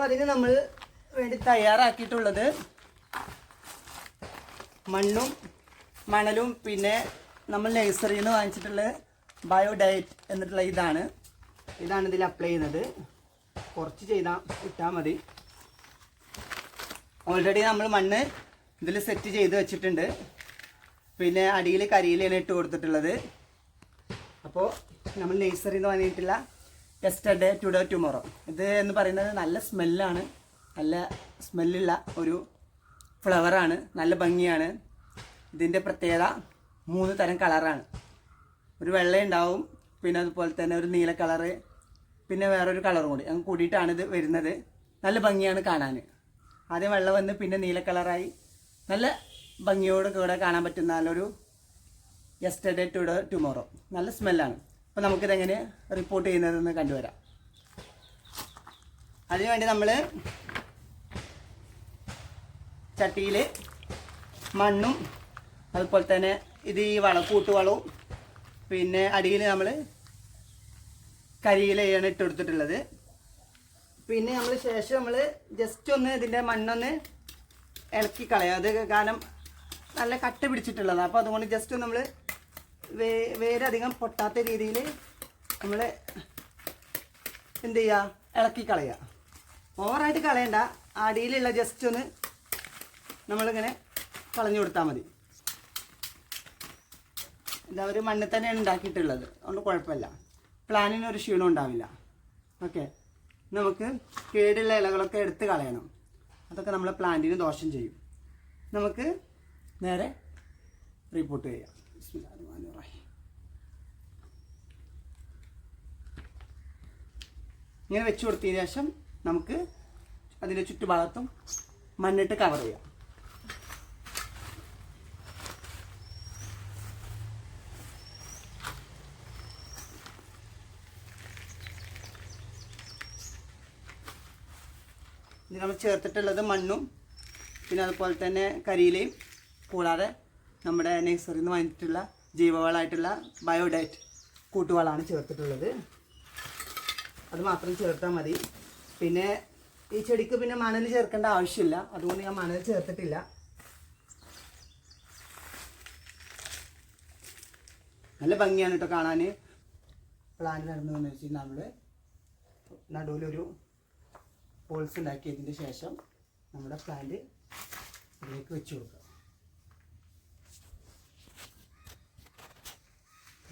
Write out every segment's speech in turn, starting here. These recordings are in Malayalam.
അപ്പോൾ അതിന് നമ്മൾ വേണ്ടി തയ്യാറാക്കിയിട്ടുള്ളത് മണ്ണും മണലും പിന്നെ നമ്മൾ നഴ്സറിയിൽ നിന്ന് വാങ്ങിച്ചിട്ടുള്ള ബയോഡയറ്റ് എന്നിട്ടുള്ള ഇതാണ്. ഇതാണ് ഇതിൽ അപ്ലൈ ചെയ്യുന്നത്. കുറച്ച് ചെയ്താൽ ഇട്ടാൽ മതി. ഓൾറെഡി നമ്മൾ മണ്ണ് ഇതിൽ സെറ്റ് ചെയ്ത് വെച്ചിട്ടുണ്ട്. പിന്നെ അടിയിൽ കരിയിലാണ് ഇട്ട് കൊടുത്തിട്ടുള്ളത്. അപ്പോൾ നമ്മൾ നേഴ്സറിയിൽ നിന്ന് വാങ്ങിയിട്ടില്ല യെസ്റ്റർഡേ ടുഡേ ടുമോറോ ഇത് എന്ന് പറയുന്നത് നല്ല സ്മെല്ലാണ്. നല്ല സ്മെല്ലുള്ള ഒരു ഫ്ലവറാണ്. നല്ല ഭംഗിയാണ്. ഇതിന്റെ പ്രത്യേകത മൂന്ന് തരം കളറാണ്. ഒരു വെള്ള ഉണ്ടാവും പിന്നെ അതുപോലെ തന്നെ ഒരു നീല കളറ് പിന്നെ വേറൊരു കളറും കൂടി. അങ്ങ് കൂടിയിട്ടാണ് ഇത് വരുന്നത്. നല്ല ഭംഗിയാണ് കാണാൻ. ആദ്യം വെള്ളം വന്ന് പിന്നെ നീല കളറായി. നല്ല ഭംഗിയോട് കൂടെ കാണാൻ പറ്റുന്ന നല്ലൊരു യെസ്റ്റർഡേ ടുഡേ ടുമോറോ നല്ല സ്മെല്ലാണ്. അപ്പോൾ നമുക്കിതെങ്ങനെ റിപ്പോർട്ട് ചെയ്യുന്നതെന്ന് കണ്ടുവരാം. അതിനുവേണ്ടി നമ്മൾ ചട്ടിയിൽ മണ്ണും അതുപോലെ തന്നെ ഇത് ഈ വളം കൂട്ടുവളവും പിന്നെ അടിയിൽ നമ്മൾ കരിയിലയാണ് ഇട്ട് കൊടുത്തിട്ടുള്ളത് പിന്നെ നമ്മൾ ശേഷം നമ്മൾ ജസ്റ്റ് ഒന്ന് ഇതിന്റെ മണ്ണൊന്ന് ഇളക്കി കളയാം. അത് കാരണം നല്ല കട്ട പിടിച്ചിട്ടുള്ളതാണ് അപ്പോൾ അതുകൊണ്ട് ജസ്റ്റ് നമ്മൾ വേ വേരധികം പൊട്ടാത്ത രീതിയിൽ നമ്മൾ എന്ത് ചെയ്യുക ഇളക്കി കളയുക ഓവറായിട്ട് കളയണ്ട. അടിയിലുള്ള ജസ്റ്റ് ഒന്ന് നമ്മളിങ്ങനെ കളഞ്ഞു കൊടുത്താൽ മതി. ഇതവർ മണ്ണിൽ തന്നെയാണ് ഉണ്ടാക്കിയിട്ടുള്ളത്. അതുകൊണ്ട് കുഴപ്പമില്ല. പ്ലാനിന് ഒരു ക്ഷീണം ഉണ്ടാവില്ല. ഓക്കെ. നമുക്ക് കേടുള്ള ഇലകളൊക്കെ എടുത്ത് കളയണം. അതൊക്കെ നമ്മളെ പ്ലാന്റിന് ദോഷം ചെയ്യും. നമുക്ക് നേരെ റിപ്പോർട്ട് ചെയ്യാം. ബിസ്മില്ലാഹിർറഹ്മാനിർറഹീം. ഇങ്ങനെ വെച്ച് കൊടുത്തതിന് ശേഷം നമുക്ക് അതിന്റെ ചുറ്റുഭാഗത്തും മണ്ണിട്ട് കവർ ചെയ്യാം ഇത് നമ്മൾ ചേർത്തിട്ടുള്ളത് മണ്ണും പിന്നെ അതുപോലെ തന്നെ കരിയിലയും കൂടാതെ നമ്മുടെ നഴ്സറിയിൽ നിന്ന് വാങ്ങിയിട്ടുള്ള ജൈവവളമായിട്ടുള്ള ബയോഡേറ്റ് കൂട്ടുവളമാണ് ചേർത്തിട്ടുള്ളത്. അത് മാത്രം ചേർത്താൽ മതി. പിന്നെ ഈ ചെടിക്ക് പിന്നെ മണൽ ചേർക്കേണ്ട ആവശ്യമില്ല. അതുകൊണ്ട് ഞാൻ മണൽ ചേർത്തിട്ടില്ല. നല്ല ഭംഗിയാണ് കേട്ടോ കാണാൻ പ്ലാന്റ് നടന്നതെന്ന് വെച്ചാൽ നമ്മൾ നടുവിലൊരു ഹോൾസ് ഉണ്ടാക്കിയതിന് ശേഷം നമ്മുടെ പ്ലാന്റ് ഇതിലേക്ക് വെച്ച് കൊടുക്കുക.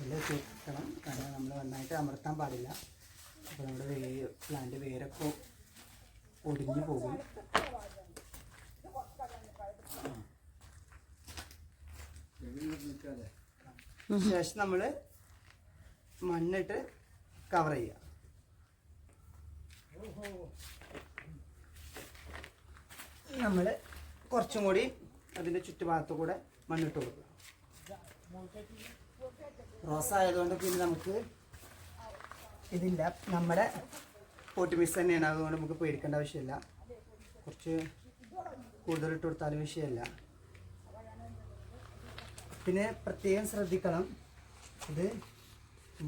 എല്ലാം ചേർക്കണം കാരണം നമ്മൾ നന്നായിട്ട് അമർത്താൻ പാടില്ല. അപ്പോൾ നമ്മുടെ വേ പ്ലാന്റ് വേരൊക്കെ ഒടിഞ്ഞു പോകും. ശേഷം നമ്മൾ മണ്ണിട്ട് കവർ ചെയ്യുക നമ്മൾ കുറച്ചും കൂടി അതിന്റെ ചുറ്റുഭാഗത്തു കൂടെ മണ്ണിട്ട് കൊടുക്കുക. റോസ് ആയതുകൊണ്ട് പിന്നെ നമുക്ക് ഇതില്ല. നമ്മുടെ പോട്ട് മിസ് തന്നെയാണ്. അതുകൊണ്ട് നമുക്ക് പേടിക്കേണ്ട ആവശ്യമില്ല. കുറച്ച് കൂടുതൽ ഇട്ട് കൊടുത്താലും വിഷയമല്ല. പിന്നെ പ്രത്യേകം ശ്രദ്ധിക്കണം. ഇത്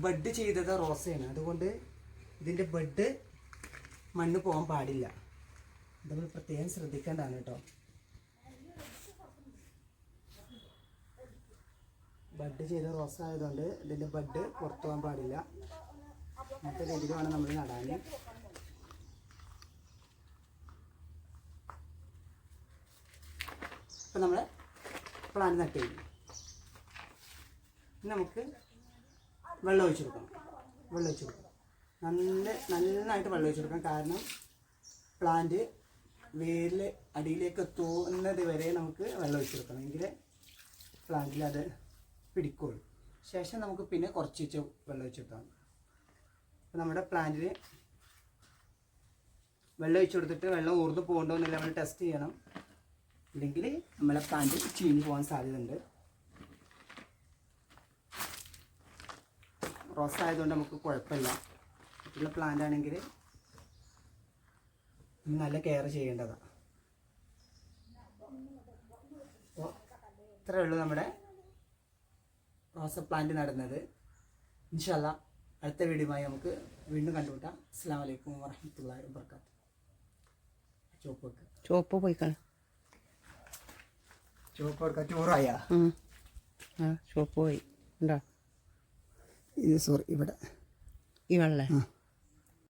ബഡ് ചെയ്തത് റോസയാണ്. അതുകൊണ്ട് ഇതിന്റെ ബഡ് മണ്ണ് പോകാൻ പാടില്ല. നമ്മൾ പ്രത്യേകം ശ്രദ്ധിക്കേണ്ടതാണ് കേട്ടോ. ബഡ് ചെയ്ത റോസ് ആയതുകൊണ്ട് ഇതിന്റെ ബഡ് പുറത്തു പോകാൻ പാടില്ല. അങ്ങനത്തെ രീതിയിൽ വേണം നമ്മൾ നടാൻ ഇപ്പം നമ്മൾ പ്ലാന്റ് നട്ട് നമുക്ക് വെള്ളം ഒഴിച്ചു കൊടുക്കണം. വെള്ളം ഒഴിച്ചു കൊടുക്കണം. നല്ല നന്നായിട്ട് വെള്ളം ഒഴിച്ചു കൊടുക്കണം. കാരണം പ്ലാന്റ് വേരിൽ അടിയിലേക്ക് തോന്നുന്നത് വരെ നമുക്ക് വെള്ളം ഒഴിച്ചു കൊടുക്കണം. എങ്കിൽ പ്ലാന്റിൽ അത് പിടിക്കുള്ളൂ. ശേഷം നമുക്ക് പിന്നെ കുറച്ച് വെച്ച് വെള്ളം ഒഴിച്ചു കൊടുത്താൽ മതി അപ്പോൾ നമ്മുടെ പ്ലാന്റിൽ വെള്ളം ഒഴിച്ചു കൊടുത്തിട്ട് വെള്ളം ഊർന്ന് പോകണ്ടോ എന്നില്ല നമ്മൾ ടെസ്റ്റ് ചെയ്യണം. ഇല്ലെങ്കിൽ നമ്മളെ പ്ലാന്റ് ചീഞ്ഞ് പോകാൻ സാധ്യതയുണ്ട്. റോസ് ആയതുകൊണ്ട് നമുക്ക് കുഴപ്പമില്ല. മറ്റുള്ള പ്ലാന്റ് ആണെങ്കിൽ നല്ല കെയർ ചെയ്യേണ്ടതാണ് അപ്പോൾ ഇത്രയേ ഉള്ളൂ നമ്മുടെ റോസ പ്ലാന്റ് നടുന്നത്. ഇൻഷല്ല അടുത്ത വീഡിയോയുമായി നമുക്ക് വീണ്ടും കണ്ടുമുട്ടാം. അസ്സാം വലൈക്കും വാഹമത്തല്ലാ വാബർക്കാത്തു ചുവപ്പ് വെക്കുക ചുവപ്പ് പോയിക്കള ചുവപ്പ് വെക്കുക ചോറായ ആ ചുവപ്പ് പോയി. ഉണ്ടോ ഇത് സോറി ഇവിടെ. ഈ വെള്ള?